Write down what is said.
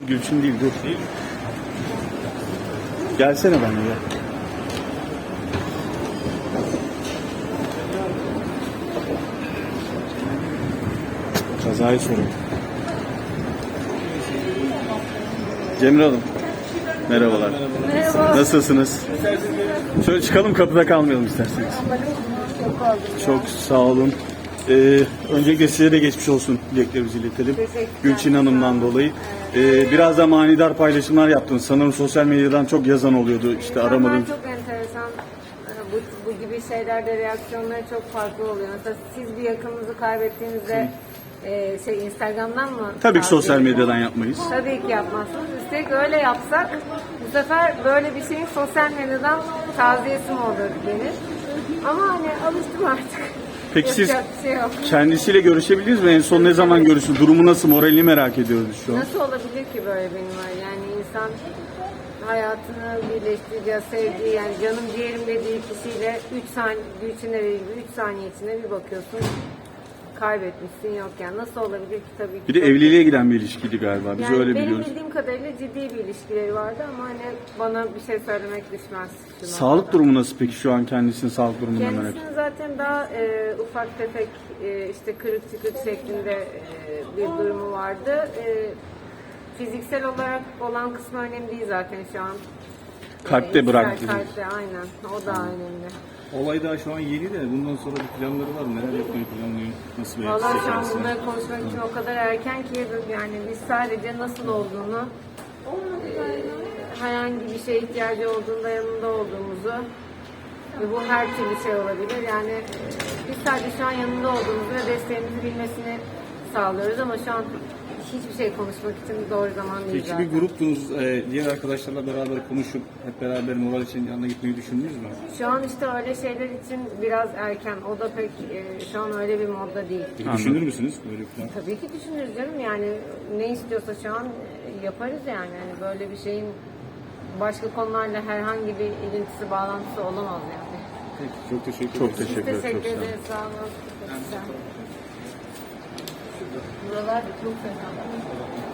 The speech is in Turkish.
Gülçin değil dur. Gelsene bana ya. Kazayı sorun. Cemre Hanım. Merhabalar. Merhaba. Nasılsınız? Şöyle çıkalım kapıda kalmayalım isterseniz. Çok sağ olun. Ee, öncelikle size de geçmiş olsun dileklerimizi iletelim. Gülçin Hanım'dan dolayı. Ee, biraz da manidar paylaşımlar yaptınız. Sanırım sosyal medyadan çok yazan oluyordu. İşte İnsanlar aramadım. çok enteresan. Ee, Bu, bu gibi şeylerde reaksiyonları çok farklı oluyor. Mesela siz bir yakınınızı kaybettiğinizde e, şey Instagram'dan mı? Tabii ki sosyal medyadan yapmayız. Tabii ki yapmazsınız. Üstelik öyle yapsak bu sefer böyle bir şeyin sosyal medyadan taziyesi mi olur denir. Ama hani alıştım artık. Peki siz Yapacak bir şey yok. kendisiyle görüşebildiniz mi? En son ne zaman görüştünüz? Durumu nasıl? Moralini merak ediyoruz şu an. Nasıl olabilir ki böyle benim var? Yani insan hayatını birleştireceği, sevdiği yani canım ciğerim dediği kişiyle 3 saniye, gibi 3 saniye içinde bir bakıyorsun kaybetmişsin yok yani. Nasıl olabilir ki tabii ki. Bir de çok- evliliğe giden bir ilişkiydi galiba. Biz yani öyle benim biliyoruz. bildiğim kadarıyla ciddi bir ilişkileri vardı ama hani bana bir şey söylemek düşmez. şu Sağlık durumu nasıl peki şu an kendisinin sağlık durumunu merak ediyorum. Kendisinin zaten daha e, ufak tefek e, işte kırık çıkık şeklinde e, bir durumu vardı. E, fiziksel olarak olan kısmı önemli değil zaten şu an. Kalpte E, bıraktı. içsel Kalpte aynen. O da önemli. Olay daha şu an yeni de bundan sonra bir planları var mı? Neler yapmayı planlıyor? Nasıl bir Valla şu an bunları konuşmak için o kadar erken ki yani biz sadece nasıl olduğunu e, herhangi bir şeye ihtiyacı olduğunda yanında olduğumuzu ve bu her türlü şey olabilir. Yani biz sadece şu an yanında olduğumuzu ve desteğimizi bilmesini sağlıyoruz ama şu an hiçbir şey konuşmak için doğru zaman değil Peki zaten. bir gruptunuz, e, diğer arkadaşlarla beraber konuşup hep beraber moral için yanına gitmeyi düşündünüz mü? Şu an işte öyle şeyler için biraz erken. O da pek e, şu an öyle bir modda değil. Peki Anladım. düşünür müsünüz böyle bir plan? Tabii ki düşünürüz canım yani ne istiyorsa şu an yaparız yani. yani böyle bir şeyin başka konularla herhangi bir ilintisi bağlantısı olamaz yani. Peki, çok teşekkür Çok ederim. teşekkür ederim. Teşekkür Çok sağ olun. ederiz sağ olun. Buralar da çok fena.